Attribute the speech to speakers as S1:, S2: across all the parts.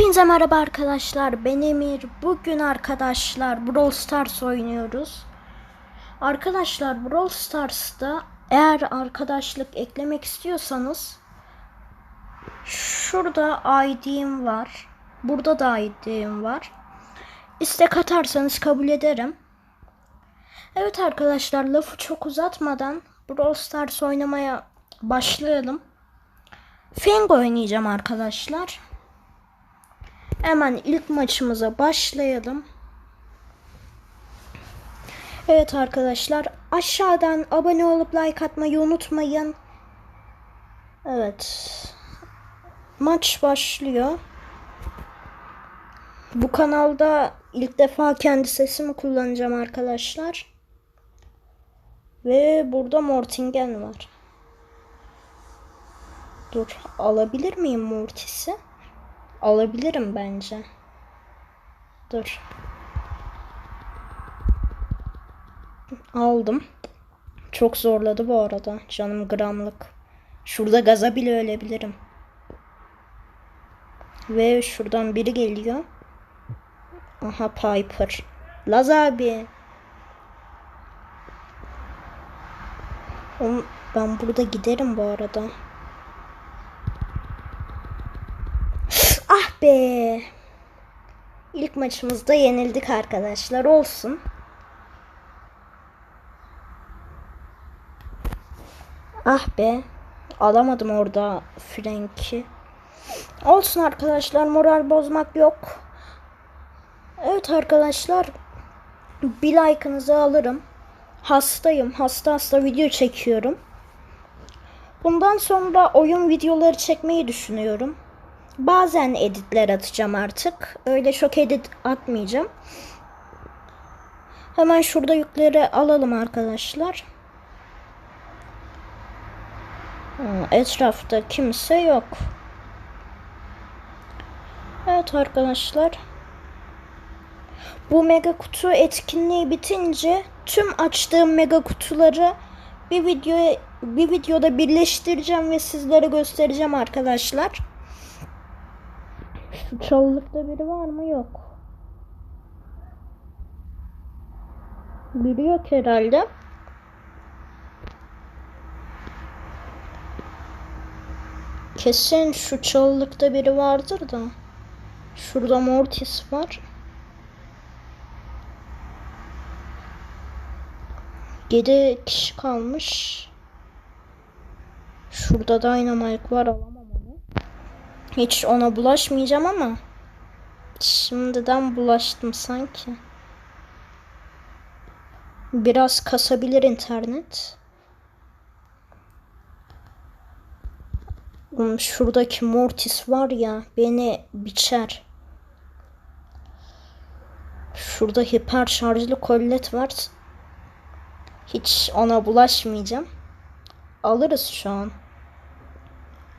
S1: Hepinize merhaba arkadaşlar. Ben Emir. Bugün arkadaşlar Brawl Stars oynuyoruz. Arkadaşlar Brawl Stars'ta eğer arkadaşlık eklemek istiyorsanız şurada ID'm var. Burada da ID'm var. İstek atarsanız kabul ederim. Evet arkadaşlar lafı çok uzatmadan Brawl Stars oynamaya başlayalım. Fang oynayacağım arkadaşlar. Hemen ilk maçımıza başlayalım. Evet arkadaşlar aşağıdan abone olup like atmayı unutmayın. Evet. Maç başlıyor. Bu kanalda ilk defa kendi sesimi kullanacağım arkadaşlar. Ve burada Mortingen var. Dur alabilir miyim Mortis'i? Alabilirim bence. Dur. Aldım. Çok zorladı bu arada. Canım gramlık. Şurada gaza bile ölebilirim. Ve şuradan biri geliyor. Aha Piper. Laz abi. Ben burada giderim bu arada. Ah be. İlk maçımızda yenildik arkadaşlar. Olsun. Ah be. Alamadım orada Frank'i. Olsun arkadaşlar. Moral bozmak yok. Evet arkadaşlar. Bir like'ınızı alırım. Hastayım. Hasta hasta video çekiyorum. Bundan sonra oyun videoları çekmeyi düşünüyorum. Bazen editler atacağım artık. Öyle çok edit atmayacağım. Hemen şurada yükleri alalım arkadaşlar. Etrafta kimse yok. Evet arkadaşlar. Bu mega kutu etkinliği bitince tüm açtığım mega kutuları bir videoya bir videoda birleştireceğim ve sizlere göstereceğim arkadaşlar. Şu çalılıkta biri var mı? Yok. Biri yok herhalde. Kesin şu çalılıkta biri vardır da. Şurada Mortis var. Yedi kişi kalmış. Şurada Dynamite var alamam. Hiç ona bulaşmayacağım ama şimdiden bulaştım sanki. Biraz kasabilir internet. Şuradaki Mortis var ya beni biçer. Şurada hiper şarjlı kollet var. Hiç ona bulaşmayacağım. Alırız şu an.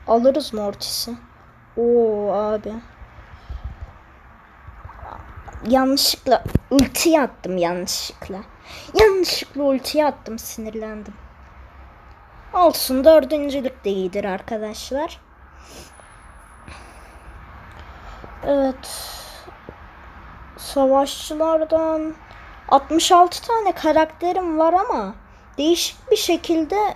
S1: Alırız Mortis'i. Oo abi. Yanlışlıkla ulti attım yanlışlıkla. Yanlışlıkla ulti attım sinirlendim. Olsun dördüncülük de iyidir arkadaşlar. Evet. Savaşçılardan 66 tane karakterim var ama değişik bir şekilde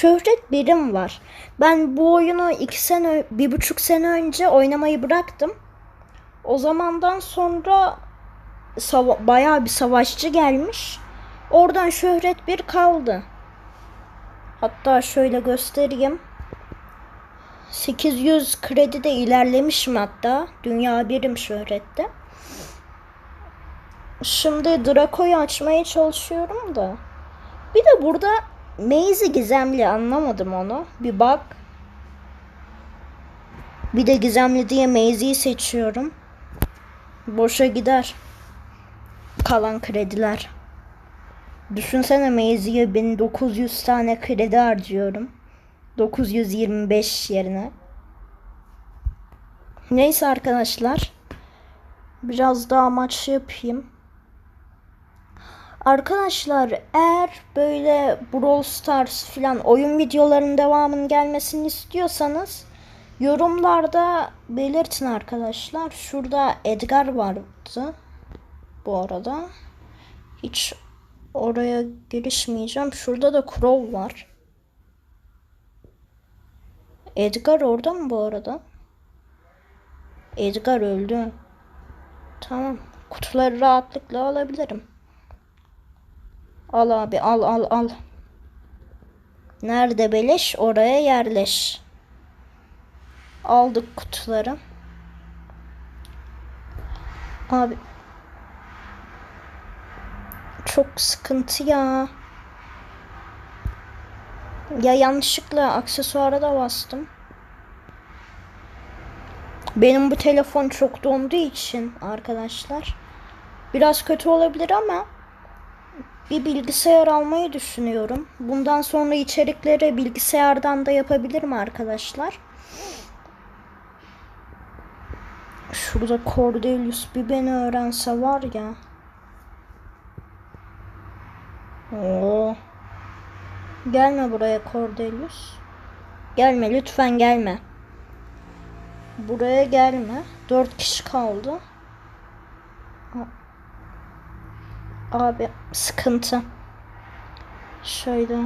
S1: şöhret birim var. Ben bu oyunu iki sene, bir buçuk sene önce oynamayı bıraktım. O zamandan sonra sava- bayağı bir savaşçı gelmiş. Oradan şöhret bir kaldı. Hatta şöyle göstereyim. 800 kredi de ilerlemişim hatta. Dünya birim şöhrette. Şimdi Draco'yu açmaya çalışıyorum da. Bir de burada Maze gizemli anlamadım onu. Bir bak. Bir de gizemli diye Maze'yi seçiyorum. Boşa gider. Kalan krediler. Düşünsene Maze'ye 1900 tane kredi harcıyorum. 925 yerine. Neyse arkadaşlar. Biraz daha maç yapayım. Arkadaşlar eğer böyle Brawl Stars filan oyun videolarının devamının gelmesini istiyorsanız Yorumlarda belirtin arkadaşlar. Şurada Edgar vardı bu arada. Hiç oraya girişmeyeceğim. Şurada da Crow var. Edgar orada mı bu arada? Edgar öldü. Tamam. Kutuları rahatlıkla alabilirim. Al abi al al al. Nerede beleş oraya yerleş. Aldık kutuları. Abi çok sıkıntı ya. Ya yanlışlıkla aksesuara da bastım. Benim bu telefon çok donduğu için arkadaşlar biraz kötü olabilir ama bir bilgisayar almayı düşünüyorum. Bundan sonra içerikleri bilgisayardan da yapabilirim arkadaşlar. Şurada Cordelius bir beni öğrense var ya. Oo. Gelme buraya Cordelius. Gelme lütfen gelme. Buraya gelme. Dört kişi kaldı. Abi sıkıntı. Şöyle.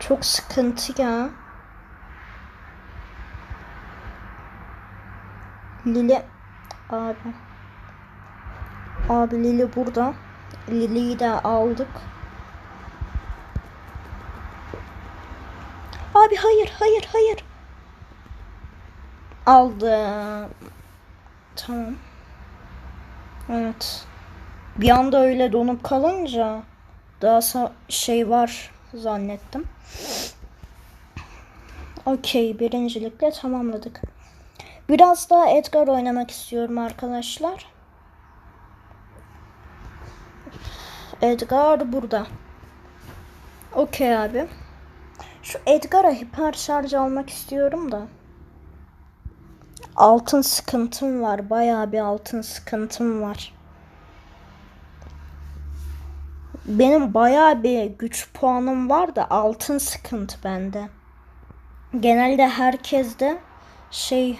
S1: Çok sıkıntı ya. Lili abi. Abi Lili burada. Lili'yi de aldık. Abi hayır hayır hayır. Aldım. Tamam. Evet. Bir anda öyle donup kalınca daha şey var zannettim. Okey birincilikle tamamladık. Biraz daha Edgar oynamak istiyorum arkadaşlar. Edgar burada. Okey abi. Şu Edgar'a hiper şarj almak istiyorum da. Altın sıkıntım var. Bayağı bir altın sıkıntım var. Benim bayağı bir güç puanım var da altın sıkıntı bende. Genelde herkeste şey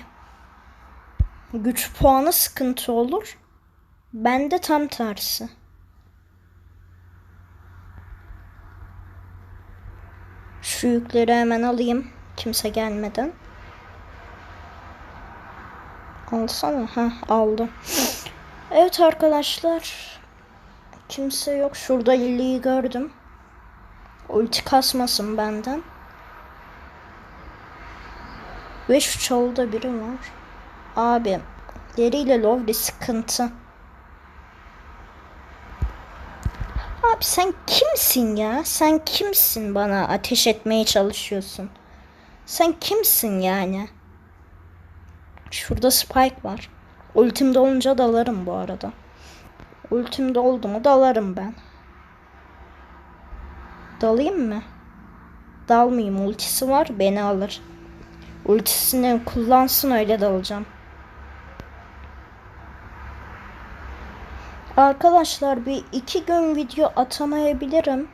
S1: güç puanı sıkıntı olur. Bende tam tersi. Şu yükleri hemen alayım. Kimse gelmeden. Alsana. Ha aldım. Evet arkadaşlar. Kimse yok. Şurada Lili'yi gördüm. Ulti kasmasın benden. Ve şu çalıda biri var. Abi. Deriyle Lovely sıkıntı. Abi sen kimsin ya? Sen kimsin bana ateş etmeye çalışıyorsun? Sen kimsin yani? Şurada Spike var. Ultim dolunca dalarım bu arada. Ultim doldu mu dalarım ben. Dalayım mı? Dalmayayım. Ultisi var beni alır. Ultisini kullansın öyle dalacağım. Arkadaşlar bir iki gün video atamayabilirim.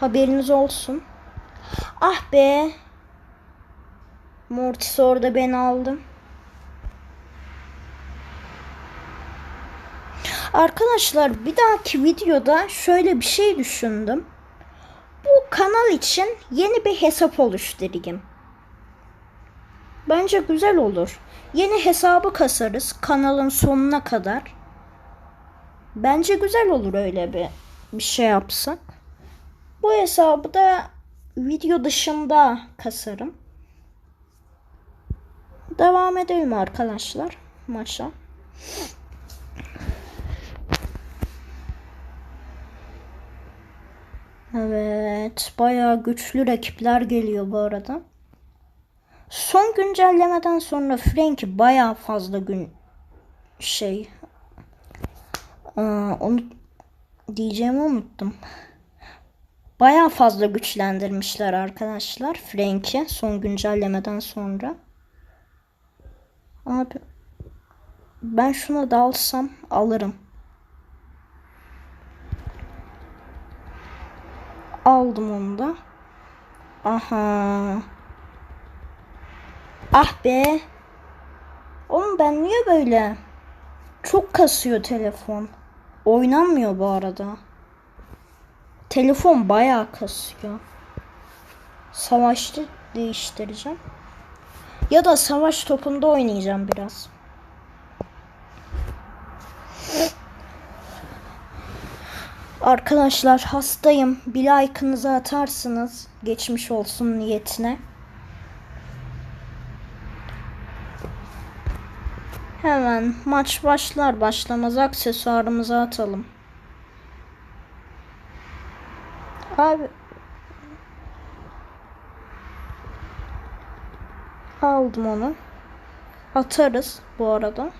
S1: Haberiniz olsun. Ah be. Mortis orada ben aldım. Arkadaşlar bir dahaki videoda şöyle bir şey düşündüm. Bu kanal için yeni bir hesap oluşturayım. Bence güzel olur. Yeni hesabı kasarız kanalın sonuna kadar. Bence güzel olur öyle bir bir şey yapsak. Bu hesabı da video dışında kasarım. Devam edelim arkadaşlar maça. Evet, bayağı güçlü rakipler geliyor bu arada. Son güncellemeden sonra Frank bayağı fazla gün şey onu diyeceğimi unuttum. Bayağı fazla güçlendirmişler arkadaşlar Frank'i son güncellemeden sonra. Abi ben şuna dalsam alırım. Aldım onu da. Aha. Ah be. Oğlum ben niye böyle? Çok kasıyor telefon. Oynanmıyor bu arada. Telefon bayağı kasıyor. Savaşta değiştireceğim. Ya da savaş topunda oynayacağım biraz. Arkadaşlar hastayım. Bir like'ınızı atarsınız. Geçmiş olsun niyetine. Hemen maç başlar başlamaz aksesuarımızı atalım. Abi aldım onu. Atarız bu arada.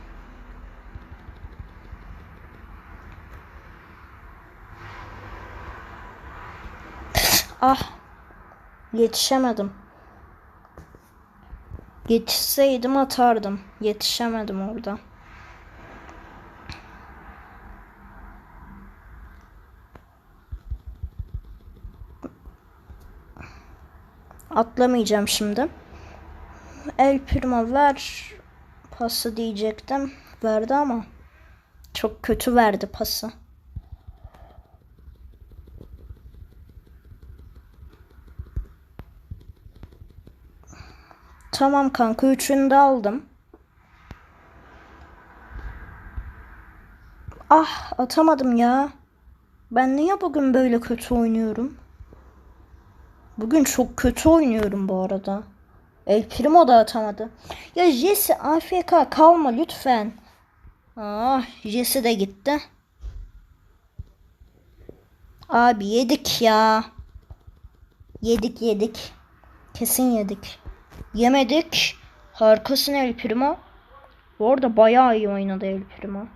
S1: Ah. Yetişemedim. Yetişseydim atardım. Yetişemedim orada. Atlamayacağım şimdi. El Primo ver pası diyecektim. Verdi ama çok kötü verdi pası. Tamam kanka üçünü de aldım. Ah atamadım ya. Ben niye bugün böyle kötü oynuyorum? Bugün çok kötü oynuyorum bu arada. El Primo da atamadı. Ya Jesse AFK kalma lütfen. Ah Jesse de gitti. Abi yedik ya. Yedik yedik. Kesin yedik. Yemedik. Harikasın El Primo. Bu arada bayağı iyi oynadı El Primo.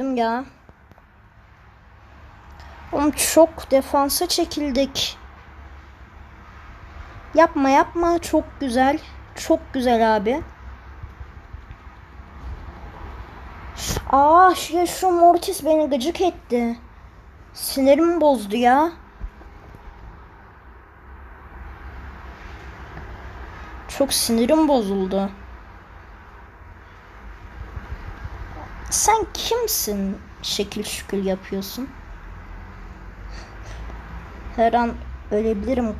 S1: Öldüm ya. Oğlum çok defansa çekildik. Yapma yapma çok güzel. Çok güzel abi. Aa ya şu Mortis beni gıcık etti. Sinirimi bozdu ya. Çok sinirim bozuldu. Sen kimsin? Şekil şükür yapıyorsun. Her an ölebilirim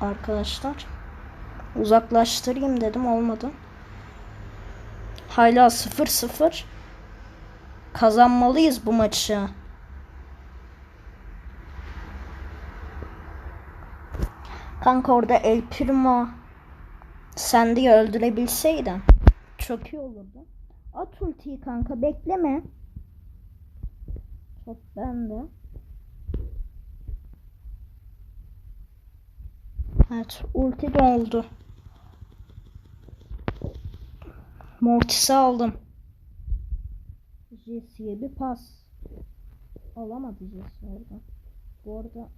S1: arkadaşlar. Uzaklaştırayım dedim olmadı. Hala 0-0. Kazanmalıyız bu maçı. Kanka orada El Primo sen diye öldürebilseydin çok iyi olurdu. At ultiyi kanka bekleme. Top bende. Evet ulti de oldu. Mortis'i aldım. Jesse'ye bir pas. Alamadı Jesse orada. Bu arada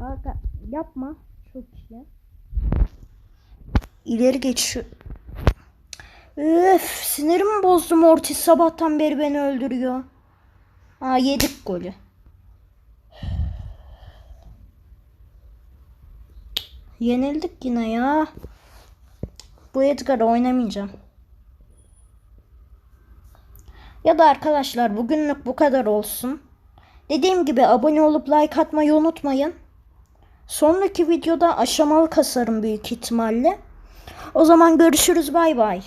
S1: Arka yapma. Çok iyi. İleri geçiyor. Öf sinirimi bozdu Mortis sabahtan beri beni öldürüyor. Aa yedik golü. Yenildik yine ya. Bu Edgar'ı oynamayacağım. Ya da arkadaşlar bugünlük bu kadar olsun. Dediğim gibi abone olup like atmayı unutmayın. Sonraki videoda aşamalı kasarım büyük ihtimalle. O zaman görüşürüz bay bay.